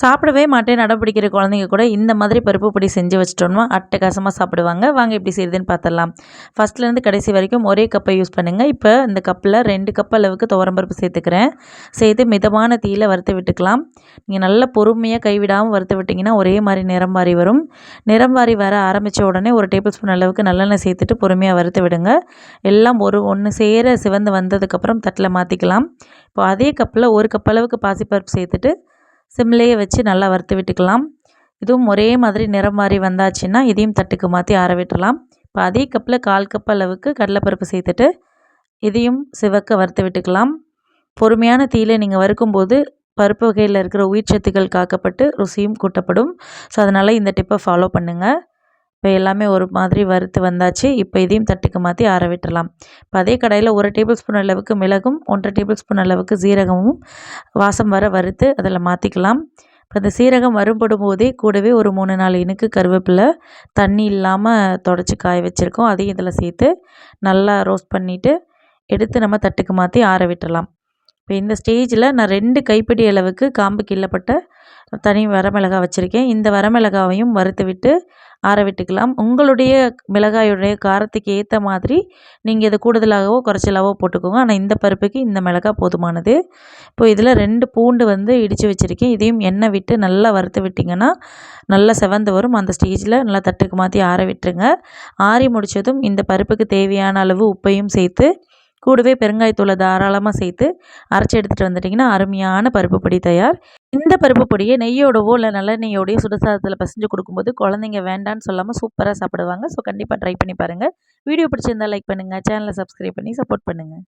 சாப்பிடவே மாட்டேன் நடப்பிடிக்கிற குழந்தைங்க கூட. இந்த மாதிரி பருப்பு பொடி செஞ்சு வச்சிட்டோம்னா அட்டகாசமாக சாப்பிடுவாங்க. வாங்க எப்படி செய்யுதுன்னு பார்த்துடலாம் ஃபஸ்ட்லேருந்து கடைசி வரைக்கும் ஒரே கப்பை யூஸ் பண்ணுங்கள் இப்போ இந்த கப்பில் ரெண்டு கப் அளவுக்கு துவரம்பருப்பு சேர்த்துக்கிறேன். சேர்த்து மிதமான தீயில் வறுத்து விட்டுக்கலாம். நீங்கள் நல்லா பொறுமையாக கைவிடாமல் வறுத்து விட்டிங்கன்னா ஒரே மாதிரி நிறம் வாரி வரும். நிறம் வாரி வர ஆரம்பித்த உடனே ஒரு டேபிள் ஸ்பூன் அளவுக்கு நல்லெண்ணெய் சேர்த்துட்டு பொறுமையாக வறுத்து விடுங்க. எல்லாம் ஒரு ஒன்று சேர சிவந்து வந்ததுக்கப்புறம் தட்டில் மாற்றிக்கலாம் இப்போ அதே கப்பில் ஒரு கப் அளவுக்கு பாசிப்பருப்பு சேர்த்துட்டு சிம்லேயே வச்சு நல்லா வறுத்து விட்டுக்கலாம். இதுவும் ஒரே மாதிரி நிறம் மாறி வந்தாச்சுன்னா இதையும் தட்டுக்கு மாற்றி ஆற விட்டுலாம் இப்போ அதே கப்பில் கால் கப் அளவுக்கு கடலைப்பருப்பு சேர்த்துட்டு இதையும் சிவக்க வறுத்து விட்டுக்கலாம். பொறுமையான தீயில நீங்கள் வறுக்கும்போது பருப்பு வகையில் இருக்கிற உயிர் சத்துக்கள் காக்கப்பட்டு ருசியும் கூட்டப்படும். ஸோ அதனால் இந்த டிப்பை ஃபாலோ பண்ணுங்கள் இப்போ எல்லாமே ஒரு மாதிரி வறுத்து வந்தாச்சு. இப்போ இதையும் தட்டுக்கு மாற்றி ஆற விட்டுடலாம் இப்போ அதே கடையில் ஒரு டேபிள் ஸ்பூன் அளவுக்கு மிளகும் ஒன்றரை டேபிள் ஸ்பூன் அளவுக்கு சீரகமும் வாசம் வர வறுத்து அதில் மாற்றிக்கலாம் இப்போ இந்த சீரகம் வரும்படும் போதே கூடவே ஒரு மூணு நாலு இனுக்கு கருவேப்பிலை தண்ணி இல்லாமல் தொடச்சி காய வச்சுருக்கோம். அதையும் இதில் சேர்த்து நல்லா ரோஸ்ட் பண்ணிவிட்டு எடுத்து நம்ம தட்டுக்கு மாற்றி ஆற விட்டுடலாம் இப்போ இந்த ஸ்டேஜில் நான் ரெண்டு கைப்பிடி அளவுக்கு காம்பு கிள்ளப்பட்ட தனி வரமிளகாய் வச்சுருக்கேன். இந்த வரமிளகாவையும் வறுத்து விட்டு ஆற விட்டுக்கலாம். உங்களுடைய மிளகாயுடைய காரத்துக்கு ஏற்ற மாதிரி நீங்கள் இதை கூடுதலாகவோ குறைச்சலாகவோ போட்டுக்கோங்க. ஆனால் இந்த பருப்புக்கு இந்த மிளகாய் போதுமானது. இப்போ இதில் ரெண்டு பூண்டு வந்து இடித்து வச்சுருக்கேன். இதையும் எண்ணெய் விட்டு நல்லா வறுத்து விட்டிங்கன்னா நல்லா செவந்து வரும். அந்த ஸ்டேஜில் நல்லா தட்டுக்கு மாற்றி ஆற விட்டுருங்க. ஆறி முடித்ததும் இந்த பருப்புக்கு தேவையான அளவு உப்பையும் சேர்த்து கூடவே பெருங்காயத்தூளை தாராளமாக சேர்த்து அரைச்சி எடுத்துகிட்டு வந்துட்டிங்கன்னா அருமையான பருப்பு பொடி தயார். இந்த பருப்பு பொடியை நெய்யோடவோ இல்லை நல்லெண்ணெயோடையோ சுடசாதத்தில் பசஞ்சு கொடுக்கும்போது குழந்தைங்க வேண்டான்னு சொல்லாமல் சூப்பராக சாப்பிடுவாங்க. ஸோ கண்டிப்பாக ட்ரை பண்ணி பாருங்கள் வீடியோ பிடிச்சிருந்தால் லைக் பண்ணுங்கள் சேனலை சப்ஸ்கிரைப் பண்ணி சப்போர்ட் பண்ணுங்கள்